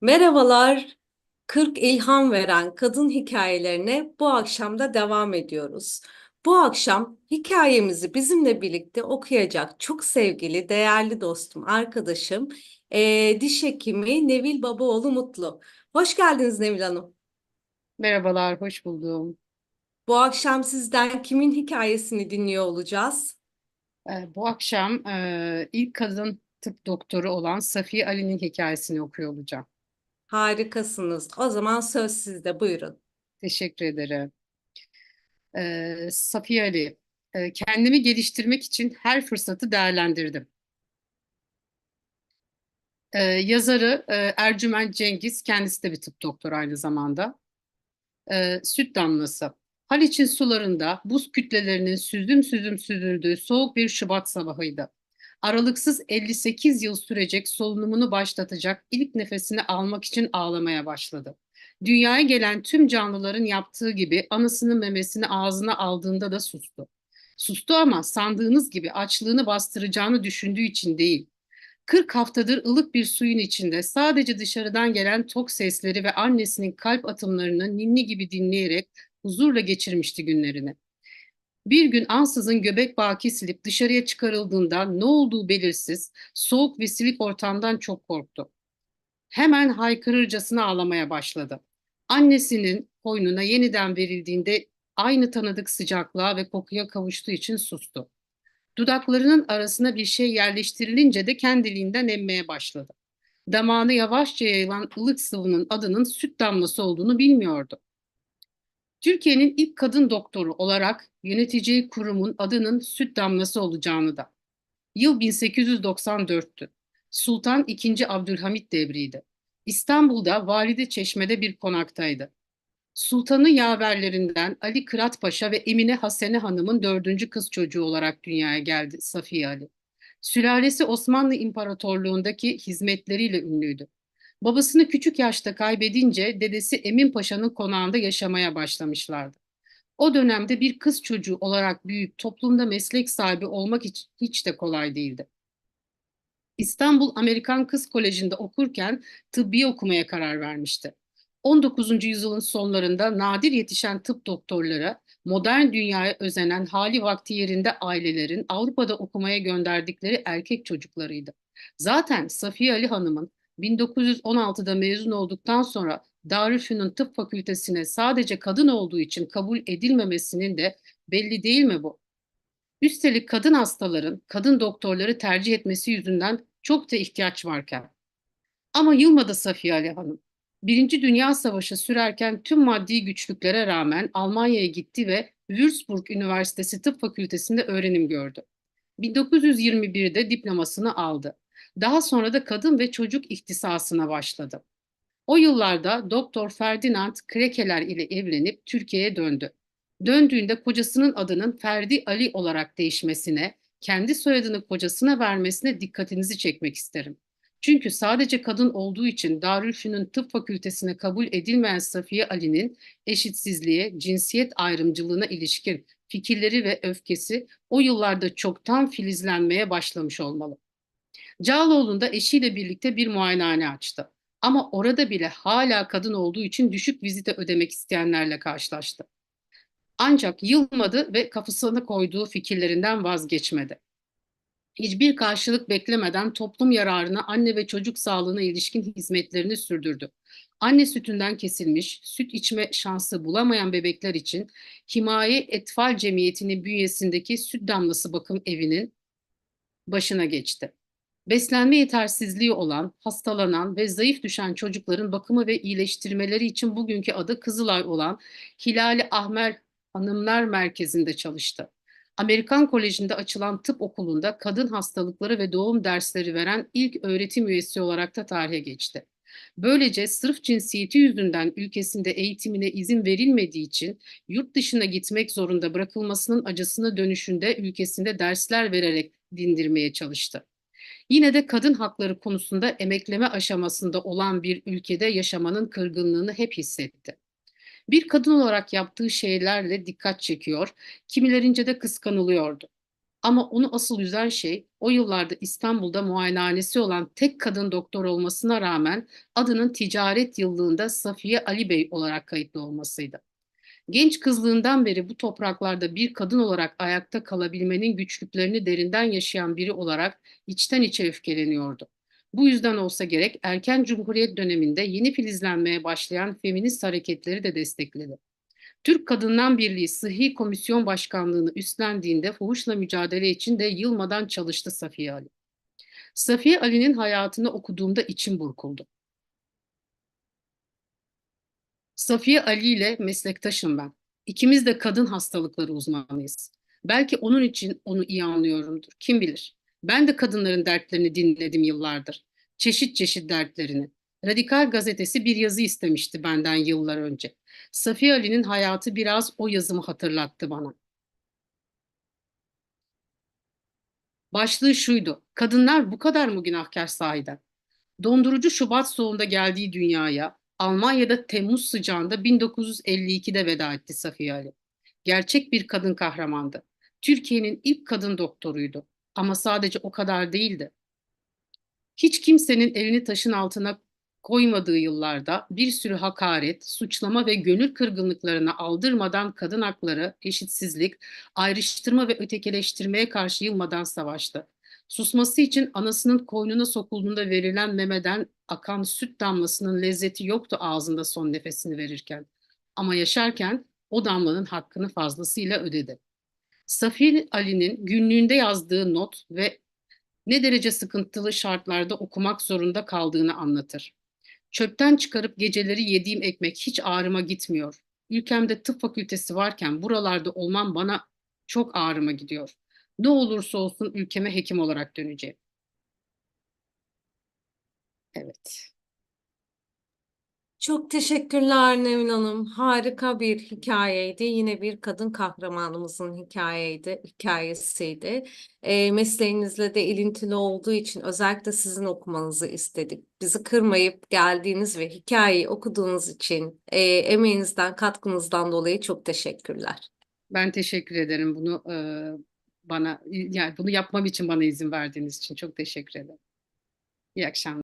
Merhabalar. 40 ilham veren kadın hikayelerine bu akşam da devam ediyoruz. Bu akşam hikayemizi bizimle birlikte okuyacak çok sevgili, değerli dostum, arkadaşım, eee, diş hekimi Nevil Babaoğlu Mutlu. Hoş geldiniz Nevil Hanım. Merhabalar, hoş buldum. Bu akşam sizden kimin hikayesini dinliyor olacağız? Ee, bu akşam e, ilk kadın tıp doktoru olan Safiye Ali'nin hikayesini okuyor olacağım. Harikasınız. O zaman söz sizde. Buyurun. Teşekkür ederim. Ee, Safiye Ali, e, kendimi geliştirmek için her fırsatı değerlendirdim. Ee, yazarı e, Ercüment Cengiz, kendisi de bir tıp doktoru aynı zamanda. Ee, süt damlası. Haliç'in sularında buz kütlelerinin süzüm süzüm süzüldüğü soğuk bir Şubat sabahıydı. Aralıksız 58 yıl sürecek solunumunu başlatacak ilk nefesini almak için ağlamaya başladı. Dünyaya gelen tüm canlıların yaptığı gibi anasının memesini ağzına aldığında da sustu. Sustu ama sandığınız gibi açlığını bastıracağını düşündüğü için değil. 40 haftadır ılık bir suyun içinde sadece dışarıdan gelen tok sesleri ve annesinin kalp atımlarını ninni gibi dinleyerek huzurla geçirmişti günlerini. Bir gün ansızın göbek bağı kesilip dışarıya çıkarıldığında ne olduğu belirsiz, soğuk ve silik ortamdan çok korktu. Hemen haykırırcasına ağlamaya başladı. Annesinin koynuna yeniden verildiğinde aynı tanıdık sıcaklığa ve kokuya kavuştuğu için sustu. Dudaklarının arasına bir şey yerleştirilince de kendiliğinden emmeye başladı. Damağına yavaşça yayılan ılık sıvının adının süt damlası olduğunu bilmiyordu. Türkiye'nin ilk kadın doktoru olarak yöneteceği kurumun adının süt damlası olacağını da. Yıl 1894'tü. Sultan II. Abdülhamit devriydi. İstanbul'da Valide Çeşme'de bir konaktaydı. Sultanı yaverlerinden Ali Kırat Paşa ve Emine Hasene Hanım'ın dördüncü kız çocuğu olarak dünyaya geldi Safiye Ali. Sülalesi Osmanlı İmparatorluğundaki hizmetleriyle ünlüydü. Babasını küçük yaşta kaybedince dedesi Emin Paşa'nın konağında yaşamaya başlamışlardı. O dönemde bir kız çocuğu olarak büyüyüp toplumda meslek sahibi olmak hiç, hiç de kolay değildi. İstanbul Amerikan Kız Koleji'nde okurken tıbbi okumaya karar vermişti. 19. yüzyılın sonlarında nadir yetişen tıp doktorları, modern dünyaya özenen hali vakti yerinde ailelerin Avrupa'da okumaya gönderdikleri erkek çocuklarıydı. Zaten Safiye Ali Hanım'ın 1916'da mezun olduktan sonra Darülfünun Tıp Fakültesine sadece kadın olduğu için kabul edilmemesinin de belli değil mi bu? Üstelik kadın hastaların kadın doktorları tercih etmesi yüzünden çok da ihtiyaç varken. Ama yılmadı Safiye Ali Hanım. Birinci Dünya Savaşı sürerken tüm maddi güçlüklere rağmen Almanya'ya gitti ve Würzburg Üniversitesi Tıp Fakültesi'nde öğrenim gördü. 1921'de diplomasını aldı. Daha sonra da kadın ve çocuk ihtisasına başladı. O yıllarda Doktor Ferdinand Krekeler ile evlenip Türkiye'ye döndü. Döndüğünde kocasının adının Ferdi Ali olarak değişmesine, kendi soyadını kocasına vermesine dikkatinizi çekmek isterim. Çünkü sadece kadın olduğu için Darülfünun Tıp Fakültesine kabul edilmeyen Safiye Ali'nin eşitsizliğe, cinsiyet ayrımcılığına ilişkin fikirleri ve öfkesi o yıllarda çoktan filizlenmeye başlamış olmalı. Cağaloğlu'nda eşiyle birlikte bir muayenehane açtı. Ama orada bile hala kadın olduğu için düşük vizite ödemek isteyenlerle karşılaştı. Ancak yılmadı ve kafasına koyduğu fikirlerinden vazgeçmedi. Hiçbir karşılık beklemeden toplum yararına anne ve çocuk sağlığına ilişkin hizmetlerini sürdürdü. Anne sütünden kesilmiş, süt içme şansı bulamayan bebekler için Himaye Etfal Cemiyeti'nin bünyesindeki süt damlası bakım evinin başına geçti beslenme yetersizliği olan, hastalanan ve zayıf düşen çocukların bakımı ve iyileştirmeleri için bugünkü adı Kızılay olan Hilali Ahmer Hanımlar Merkezi'nde çalıştı. Amerikan Koleji'nde açılan tıp okulunda kadın hastalıkları ve doğum dersleri veren ilk öğretim üyesi olarak da tarihe geçti. Böylece sırf cinsiyeti yüzünden ülkesinde eğitimine izin verilmediği için yurt dışına gitmek zorunda bırakılmasının acısına dönüşünde ülkesinde dersler vererek dindirmeye çalıştı. Yine de kadın hakları konusunda emekleme aşamasında olan bir ülkede yaşamanın kırgınlığını hep hissetti. Bir kadın olarak yaptığı şeylerle dikkat çekiyor, kimilerince de kıskanılıyordu. Ama onu asıl üzen şey o yıllarda İstanbul'da muayenehanesi olan tek kadın doktor olmasına rağmen adının ticaret yıllığında Safiye Ali Bey olarak kayıtlı olmasıydı. Genç kızlığından beri bu topraklarda bir kadın olarak ayakta kalabilmenin güçlüklerini derinden yaşayan biri olarak içten içe öfkeleniyordu. Bu yüzden olsa gerek erken Cumhuriyet döneminde yeni filizlenmeye başlayan feminist hareketleri de destekledi. Türk Kadınlar Birliği Sıhhi Komisyon Başkanlığını üstlendiğinde fuhuşla mücadele için de yılmadan çalıştı Safiye Ali. Safiye Ali'nin hayatını okuduğumda içim burkuldu. Safiye Ali ile meslektaşım ben. İkimiz de kadın hastalıkları uzmanıyız. Belki onun için onu iyi anlıyorumdur. Kim bilir. Ben de kadınların dertlerini dinledim yıllardır. Çeşit çeşit dertlerini. Radikal gazetesi bir yazı istemişti benden yıllar önce. Safiye Ali'nin hayatı biraz o yazımı hatırlattı bana. Başlığı şuydu. Kadınlar bu kadar mı günahkar sahiden? Dondurucu Şubat soğuğunda geldiği dünyaya Almanya'da Temmuz sıcağında 1952'de veda etti Safiye Ali. Gerçek bir kadın kahramandı. Türkiye'nin ilk kadın doktoruydu. Ama sadece o kadar değildi. Hiç kimsenin elini taşın altına koymadığı yıllarda bir sürü hakaret, suçlama ve gönül kırgınlıklarına aldırmadan kadın hakları, eşitsizlik, ayrıştırma ve ötekileştirmeye karşı yılmadan savaştı. Susması için anasının koynuna sokulduğunda verilen memeden akan süt damlasının lezzeti yoktu ağzında son nefesini verirken. Ama yaşarken o damlanın hakkını fazlasıyla ödedi. Safiye Ali'nin günlüğünde yazdığı not ve ne derece sıkıntılı şartlarda okumak zorunda kaldığını anlatır. Çöpten çıkarıp geceleri yediğim ekmek hiç ağrıma gitmiyor. Ülkemde tıp fakültesi varken buralarda olmam bana çok ağrıma gidiyor. Ne olursa olsun ülkeme hekim olarak döneceğim. Evet. Çok teşekkürler Nevin Hanım. Harika bir hikayeydi. Yine bir kadın kahramanımızın hikayeydi, hikayesiydi. E, mesleğinizle de ilintili olduğu için özellikle sizin okumanızı istedik. Bizi kırmayıp geldiğiniz ve hikayeyi okuduğunuz için e, emeğinizden, katkınızdan dolayı çok teşekkürler. Ben teşekkür ederim bunu e, bana yani bunu yapmam için bana izin verdiğiniz için çok teşekkür ederim. İyi akşamlar.